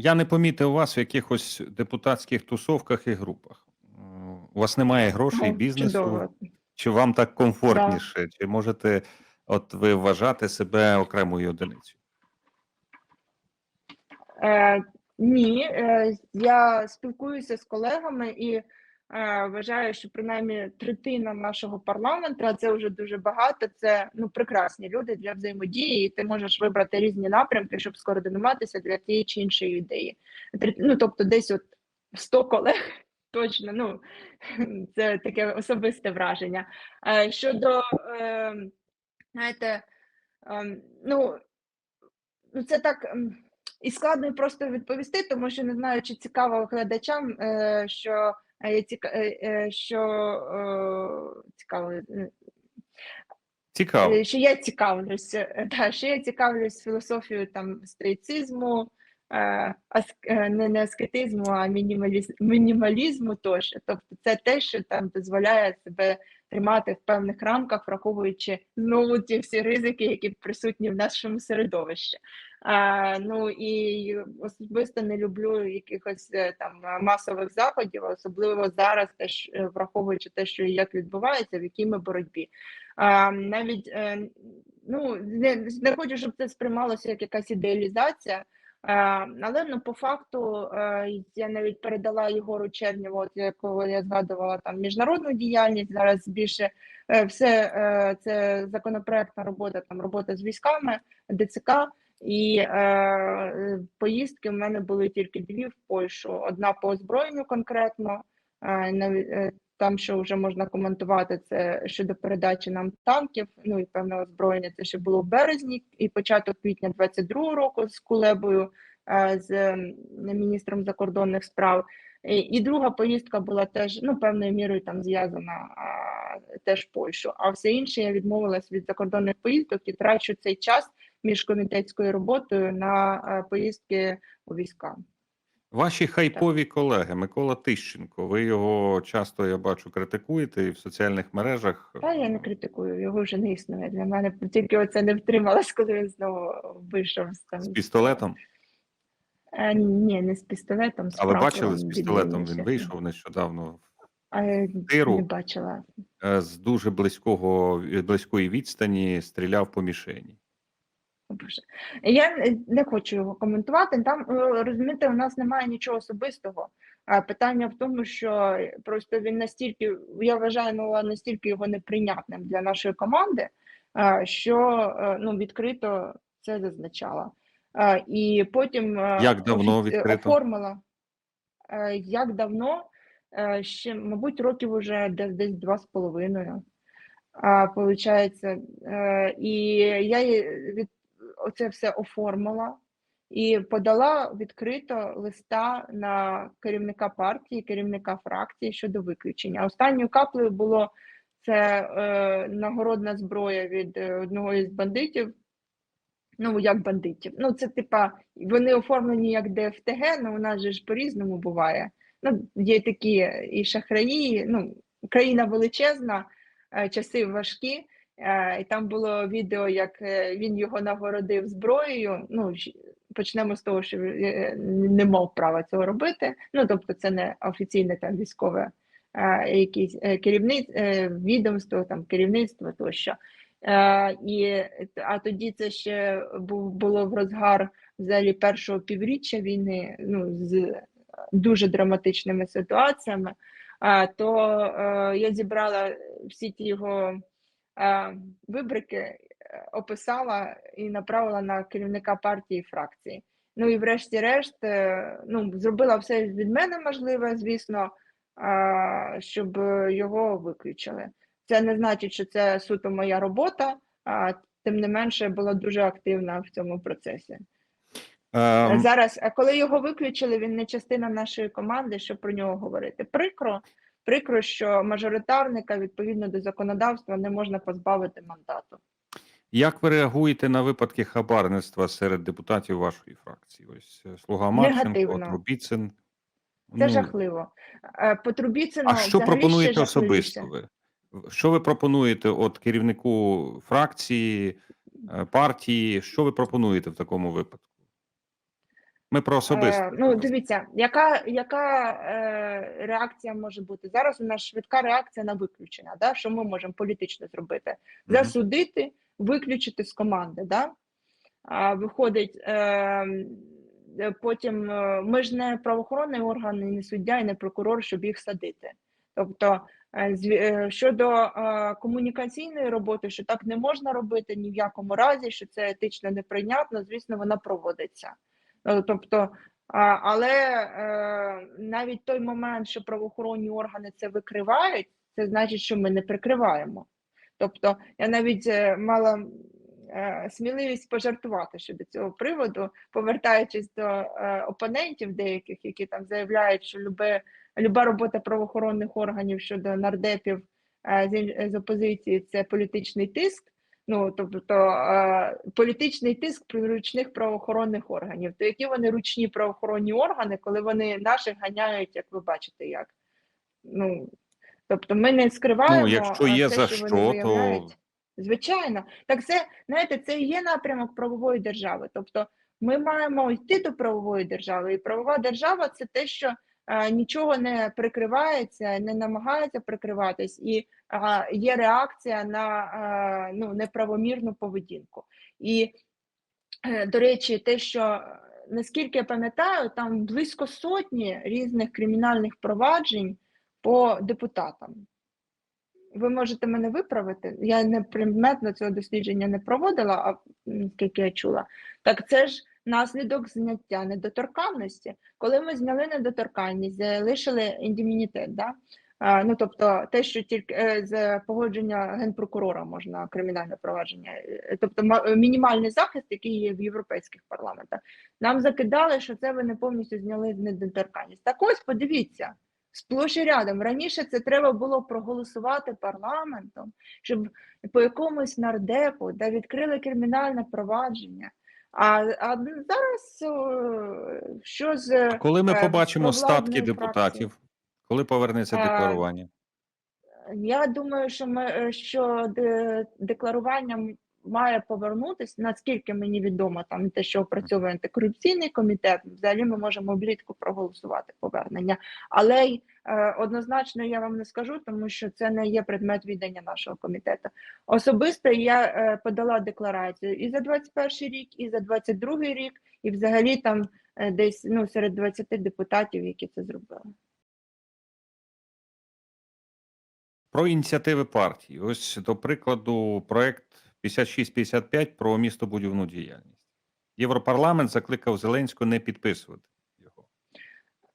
Я не помітив вас в якихось депутатських тусовках і групах. У вас немає грошей, Ну, бізнесу, чудово. чи вам так комфортніше, чи можете от ви вважати себе окремою одиницею? Е, ні, е, я спілкуюся з колегами і вважаю, що принаймні третина нашого парламенту, а це вже дуже багато. Це ну прекрасні люди для взаємодії, і ти можеш вибрати різні напрямки, щоб скоординуватися для тієї чи іншої ідеї. Ну тобто, десь от 100 колег. Точно, ну це таке особисте враження. Е, щодо е, знаєте, ем, ну, ну це так. ем, і складно просто відповісти, тому що не знаю, чи цікаво глядачам, е, що е, е, е, що е, цікаво, е, Цікаво. е, що я цікавлюся, е, да, що я цікавлюсь філософією там стоїцизму, е, е, не, не аскетизму, а мінімаліз, мінімалізму тощо. Тобто це те, що там дозволяє себе тримати в певних рамках, враховуючи знову ті всі ризики, які присутні в нашому середовищі. А, ну і особисто не люблю якихось е, там е, масових заходів, особливо зараз, теж е, враховуючи те, що як відбувається, в якій ми боротьбі. А, навіть е, ну не, не хочу, щоб це сприймалося як якась ідеалізація. А, але ну по факту е, я навіть передала Єгору Чернєву, от якого я згадувала там міжнародну діяльність. Зараз більше е, все е, це законопроектна робота, там робота з військами, ДЦК. І е, поїздки в мене були тільки дві в Польщу. Одна по озброєнню конкретно, е, е, там, що вже можна коментувати, це щодо передачі нам танків, ну і певне озброєння, це ще було в березні і початок квітня 22-го року з Кулебою, е, з міністром закордонних справ. І, і друга поїздка була теж ну певною мірою там зв'язана теж Польщу. А все інше я відмовилась від закордонних поїздок і трачу цей час між комітетською роботою на е, поїздки у війська. Ваші хайпові колеги Микола Тищенко. Ви його часто я бачу критикуєте і в соціальних мережах. Та я не критикую, його вже не існує для мене. Тільки оце не втрималась, коли він знову вийшов з там з пістолетом. Е, ні, не з пістолетом. З А ви бачили з пістолетом? Він вийшов нещодавно Е, тиру. Не бачила. е, з дуже близького близької відстані стріляв по мішені. Боже. Я не- хочу його коментувати. Там е, розумієте, у нас немає нічого особистого. А питання в тому, що просто він настільки, я вважаю, ну настільки його неприйнятним для нашої команди, що е, ну відкрито це зазначала. І потім е, Як давно відкрито? оформила. Е, Як давно? Е, Ще, мабуть, років уже десь десь два з половиною. Получається, е, і я від оце все оформила і подала відкрито листа на керівника партії, керівника фракції щодо виключення. Останньою каплею було це е, нагородна зброя від е, одного із бандитів. Ну, як бандитів. Ну, це типа, вони оформлені як ДФТГ, але у нас же ж по-різному буває. Ну, є такі і шахраї, ну, країна величезна, е, часи важкі. Е, І там було відео, як е, він його нагородив зброєю. Ну, почнемо з того, що е, не мав права цього робити. Ну, тобто, це не офіційне там військове якесь е, керівництво, відомство, там керівництво тощо. І, а тоді це ще було в розгар взагалі першого півріччя війни, ну, з дуже драматичними ситуаціями. А, то я зібрала всі ті його вибрики, е, описала і направила на керівника партії і фракції. Ну і врешті-решт, е, ну, зробила все від мене можливе, звісно, е, щоб його виключили. Це не значить, що це суто моя робота, а тим не менше була дуже активна в цьому процесі. Ем, Зараз, коли його виключили, він не частина нашої команди, що про нього говорити. Прикро, прикро, що мажоритарника відповідно до законодавства не можна позбавити мандату. Як ви реагуєте на випадки хабарництва серед депутатів вашої фракції? Ось е, слуга Марченко, Трубіцин. Це Ну, жахливо. Е, По Трубіцину А що пропонуєте особисто ви? Що ви пропонуєте от керівнику фракції, е, партії? Що ви пропонуєте в такому випадку? Ми про особисте. Е, ну, дивіться, яка, яка е, реакція може бути? Зараз у нас швидка реакція на виключення. Да? Що ми можемо політично зробити? Засудити, виключити з команди. Да? А, виходить, е, е, потім е, ми ж не правоохоронний орган, і не суддя, і не прокурор, щоб їх садити. Тобто, е, е, щодо е, комунікаційної роботи, що так не можна робити ні в якому разі, що це етично неприйнятно, звісно, вона проводиться. Е, Тобто, але е, навіть той момент, що правоохоронні органи це викривають, це значить, що ми не прикриваємо. Тобто, я навіть е, мала сміливість пожартувати щодо цього приводу, повертаючись до опонентів деяких, які там заявляють, що любе, люба робота правоохоронних органів щодо нардепів з опозиції це політичний тиск. Ну, тобто е, політичний тиск при ручних правоохоронних органів. То які вони ручні правоохоронні органи, коли вони наших ганяють, як ви бачите, як? Ну, тобто ми не скриваємо. Ну, якщо є те, за що що, то- Звичайно, так це знаєте, це і є напрямок правової держави. Тобто, ми маємо йти до правової держави, і правова держава це те, що нічого не прикривається, не намагається прикриватись, і е, є реакція на е, ну, неправомірну поведінку. І, е, до речі, те, що е, наскільки я пам'ятаю, там близько сотні різних кримінальних проваджень по депутатам. Ви можете мене виправити. Я не предметно цього дослідження не проводила, а наскільки я чула. Так це ж наслідок зняття недоторканності. Коли ми зняли недоторканність, залишили індемнітет, да? Ну тобто те, що тільки е, з погодження генпрокурора можна кримінальне провадження, е, тобто мінімальний захист, який є в європейських парламентах, нам закидали, що це ви не повністю зняли недоторканність. Так ось подивіться. Сплош і рядом. Раніше це треба було проголосувати парламентом, щоб по якомусь нардепу да, відкрили кримінальне провадження. А, а зараз що з Коли ми е, побачимо статки депутатів, депутатів, коли повернеться декларування? Я думаю, що ми е, що декларування має повернутися, наскільки мені відомо, там те, що опрацьовує антикорупційний комітет, взагалі ми можемо влітку проголосувати повернення. Але й е, однозначно я вам не скажу, тому що це не є предмет відання нашого комітету. Особисто я е, подала декларацію і за 21 рік, і за 22 рік, і взагалі там е, десь ну серед 20 депутатів, які це зробили. Про ініціативи партії. Ось, до прикладу, проект 5655 про містобудівну діяльність. Європарламент закликав Зеленського не підписувати його.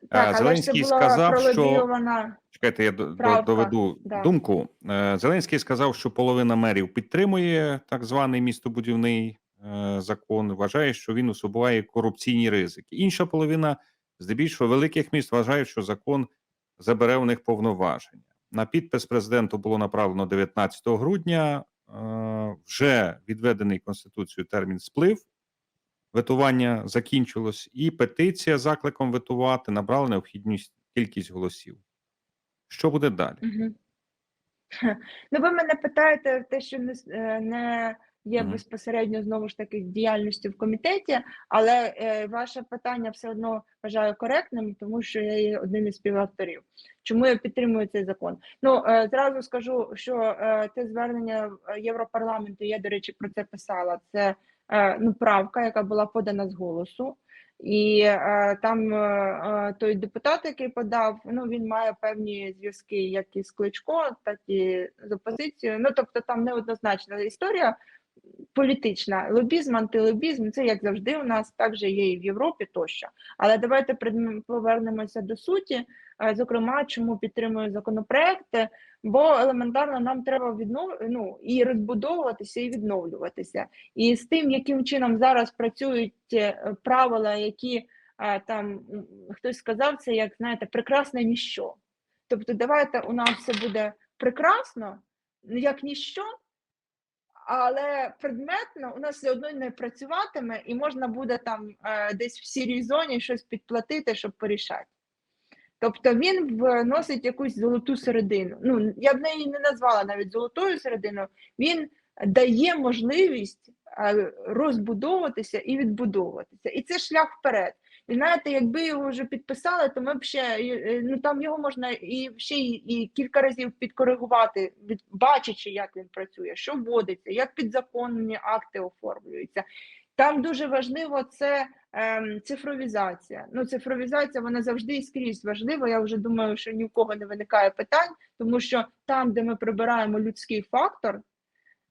Так, ж Зеленський сказав, що Чекайте, я Правка, доведу да. думку. Е, Зеленський сказав, що половина мерів підтримує так званий містобудівний е, закон. Вважає, що він усуває корупційні ризики. Інша половина, здебільшого великих міст, вважають, що закон забере у них повноваження. На підпис президенту було направлено 19 грудня. Е, Вже відведений конституцією термін сплив. Ветування закінчилось, і петиція закликом ветувати набрала необхідну кількість голосів. Що буде далі? Угу. Ну, ви мене питаєте те, що не, е, не є безпосередньо знову ж таки діяльністю в комітеті, але е, ваше питання все одно вважаю коректним, тому що я є одним із співавторів. Чому я підтримую цей закон? Ну е, зразу скажу, що е, те звернення Європарламенту, я до речі про це писала. Це е, ну правка, яка була подана з голосу. І е, там е, е, той депутат, який подав, ну він має певні зв'язки як із Кличко, так і з опозицією. Ну тобто там неоднозначна історія політична. Лобізм, антилобізм це як завжди у нас так же є і в Європі тощо. Але давайте повернемося до суті. Е, Зокрема, чому підтримую законопроекти, бо елементарно нам треба віднов... ну, і розбудовуватися, і відновлюватися. І з тим, яким чином зараз працюють е, правила, які е, там хтось сказав, це як знаєте, прекрасне ніщо. Тобто, давайте у нас все буде прекрасно, ну, як ніщо, але предметно у нас все одно не працюватиме, і можна буде там е, десь в сірій зоні щось підплатити, щоб порішати. Тобто він вносить якусь золоту середину. Ну, я б неї не назвала навіть золотою серединою. Він дає можливість е, розбудовуватися і відбудовуватися. І це шлях вперед. І знаєте, якби його вже підписали, то ми б ще е, ну там його можна і ще і, і кілька разів підкоригувати, від бачачи, як він працює, що вводиться, як підзаконні акти оформлюються. Там дуже важливо це ем, цифровізація. Ну, цифровізація вона завжди і скрізь важлива. Я вже думаю, що ні в кого не виникає питань, тому що там, де ми прибираємо людський фактор,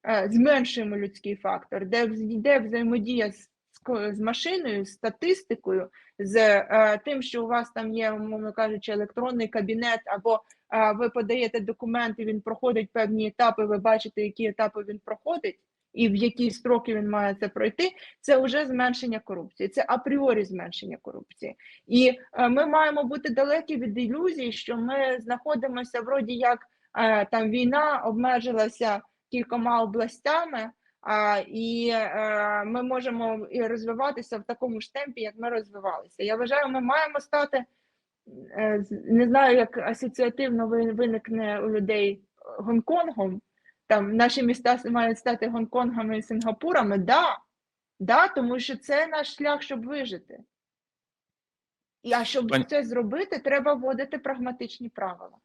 е, зменшуємо людський фактор, де йде взаємодія з, з машиною, з статистикою, з е, тим, що у вас там є, умовно кажучи, електронний кабінет, або е, ви подаєте документи, він проходить певні етапи, ви бачите, які етапи він проходить. І в які строки він має це пройти, це вже зменшення корупції, це апріорі зменшення корупції. І е, ми маємо бути далекі від ілюзій, що ми знаходимося вроді як е, там війна обмежилася кількома областями, а, і е, ми можемо і розвиватися в такому ж темпі, як ми розвивалися. Я вважаю, ми маємо стати е, не знаю, як асоціативно виникне у людей Гонконгом. Там наші міста мають стати Гонконгами і Сингапурами. Да, да, тому що це наш шлях, щоб вижити. І, а щоб Пані- це зробити, треба вводити прагматичні правила.